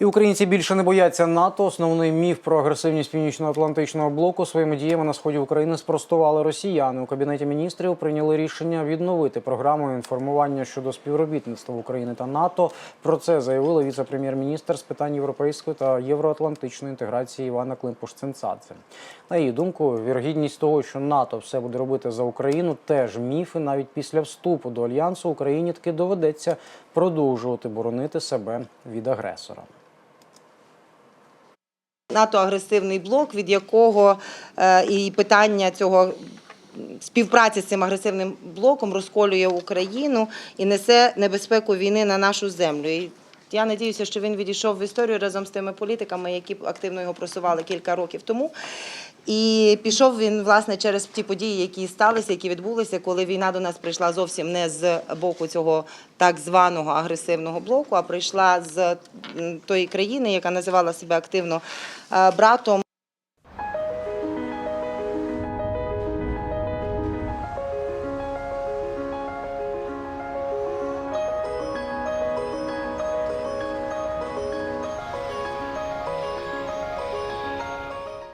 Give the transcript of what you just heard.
І українці більше не бояться НАТО. Основний міф про агресивність північно-атлантичного блоку своїми діями на сході України спростували росіяни. У кабінеті міністрів прийняли рішення відновити програму інформування щодо співробітництва України та НАТО. Про це заявила віце-прем'єр-міністр з питань європейської та євроатлантичної інтеграції Івана Климпуш-Цинцадзе. На її думку, вірогідність того, що НАТО все буде робити за Україну, теж міфи. Навіть після вступу до альянсу Україні таки доведеться продовжувати боронити себе від агресора. НАТО агресивний блок, від якого е, і питання цього співпраці з цим агресивним блоком розколює Україну і несе небезпеку війни на нашу землю. І я надіюся, що він відійшов в історію разом з тими політиками, які активно його просували кілька років тому. І пішов він власне через ті події, які сталися, які відбулися, коли війна до нас прийшла зовсім не з боку цього так званого агресивного блоку, а прийшла з тої країни, яка називала себе активно е, братом.